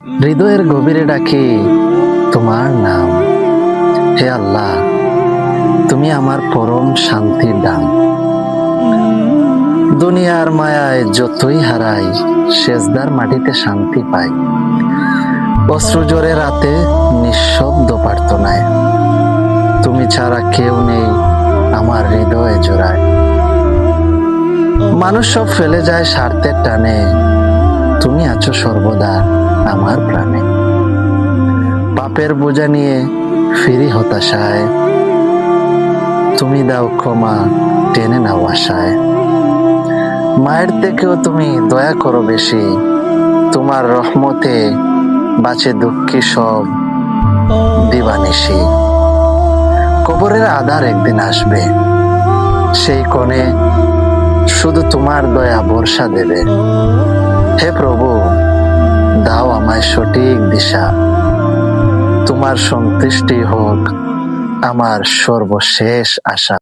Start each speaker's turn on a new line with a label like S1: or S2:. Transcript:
S1: হৃদয়ের গভীরে ডাকি, তোমার নাম, হে আল্লাহ, তুমি আমার পরম শান্তির দাম দুনিয়ার মায়ায় যতই হারাই শেষদার মাটিতে শান্তি পাই। অশ্রু জোরে রাতে নিঃশব্দ প্রার্থনায়। তুমি ছাড়া কেউ নেই আমার হৃদয়ে জোড়ায়। মানুষ সব ফেলে যায় স্বার্থের টানে। তুমি আছো সর্বদা আমার প্রাণে। পাপের বোঝা নিয়ে ফিরি হতাশায়। তুমি দাও ক্ষমা, টেনে নাও আশায়। মায়ের থেকেও তুমি দয়া করো বেশি। তোমার রহমতে বাঁচে দুঃখী সব দিবানিশি। কবরের আধার একদিন আসবে। সেই কোণে শুধু তোমার দয়া বর্ষা দেবে। হে প্রভু দাও আমায় সঠিক দিশা। তোমার সন্তুষ্টি হোক আমার সর্বশেষ আশা।